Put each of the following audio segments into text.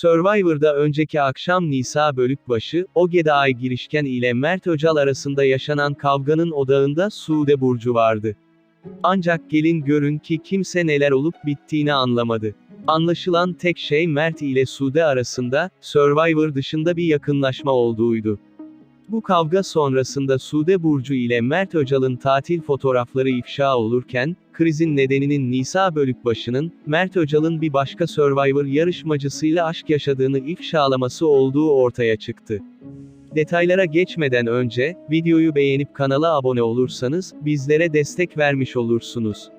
Survivor'da önceki akşam Nisa Bölükbaşı, Ogeday Girişken ile Mert Öcal arasında yaşanan kavganın odağında Sude Burcu vardı. Ancak gelin görün ki kimse neler olup bittiğini anlamadı. Anlaşılan tek şey Mert ile Sude arasında, Survivor dışında bir yakınlaşma olduğuydu. Bu kavga sonrasında Sude Burcu ile Mert Öcal'ın tatil fotoğrafları ifşa olurken, krizin nedeninin Nisa Bölükbaşı'nın, Mert Öcal'ın bir başka Survivor yarışmacısıyla aşk yaşadığını ifşalaması olduğu ortaya çıktı. Detaylara geçmeden önce, videoyu beğenip kanala abone olursanız, bizlere destek vermiş olursunuz.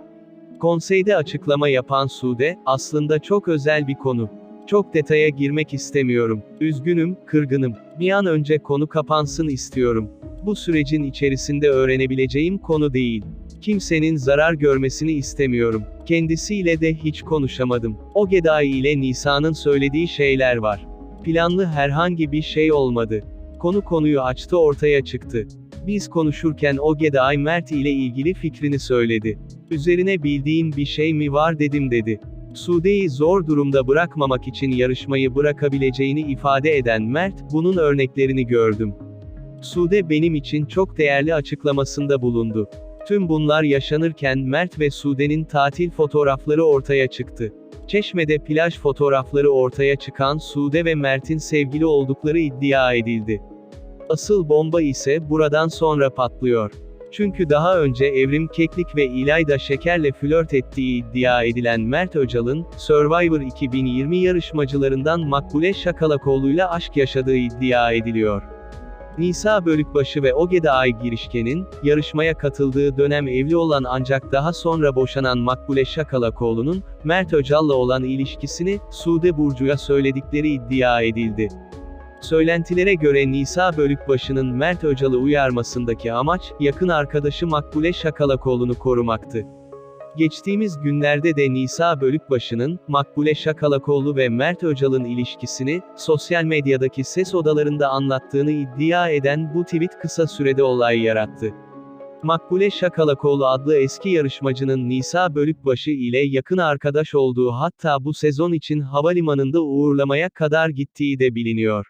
Konseyde açıklama yapan Sude, aslında çok özel bir konu. Çok detaya girmek istemiyorum. Üzgünüm, kırgınım. Bir an önce konu kapansın istiyorum. Bu sürecin içerisinde öğrenebileceğim konu değil. Kimsenin zarar görmesini istemiyorum. Kendisiyle de hiç konuşamadım. O Gedai ile Nisa'nın söylediği şeyler var. Planlı herhangi bir şey olmadı. Konu konuyu açtı ortaya çıktı. Biz konuşurken o Gedai Mert ile ilgili fikrini söyledi. Üzerine bildiğin bir şey mi var dedim dedi. Sude'yi zor durumda bırakmamak için yarışmayı bırakabileceğini ifade eden Mert, bunun örneklerini gördüm. Sude benim için çok değerli açıklamasında bulundu. Tüm bunlar yaşanırken Mert ve Sude'nin tatil fotoğrafları ortaya çıktı. Çeşme'de plaj fotoğrafları ortaya çıkan Sude ve Mert'in sevgili oldukları iddia edildi. Asıl bomba ise buradan sonra patlıyor. Çünkü daha önce Evrim Keklik ve İlayda Şeker'le flört ettiği iddia edilen Mert Öcal'ın, Survivor 2020 yarışmacılarından Makbule Şakalakoğlu'yla aşk yaşadığı iddia ediliyor. Nisa Bölükbaşı ve Ogeda Ay Girişken'in, yarışmaya katıldığı dönem evli olan ancak daha sonra boşanan Makbule Şakalakoğlu'nun, Mert Öcal'la olan ilişkisini, Sude Burcu'ya söyledikleri iddia edildi. Söylentilere göre Nisa Bölükbaşı'nın Mert Öcal'ı uyarmasındaki amaç, yakın arkadaşı Makbule Şakalakoğlu'nu korumaktı. Geçtiğimiz günlerde de Nisa Bölükbaşı'nın, Makbule Şakalakoğlu ve Mert Öcal'ın ilişkisini, sosyal medyadaki ses odalarında anlattığını iddia eden bu tweet kısa sürede olay yarattı. Makbule Şakalakoğlu adlı eski yarışmacının Nisa Bölükbaşı ile yakın arkadaş olduğu hatta bu sezon için havalimanında uğurlamaya kadar gittiği de biliniyor.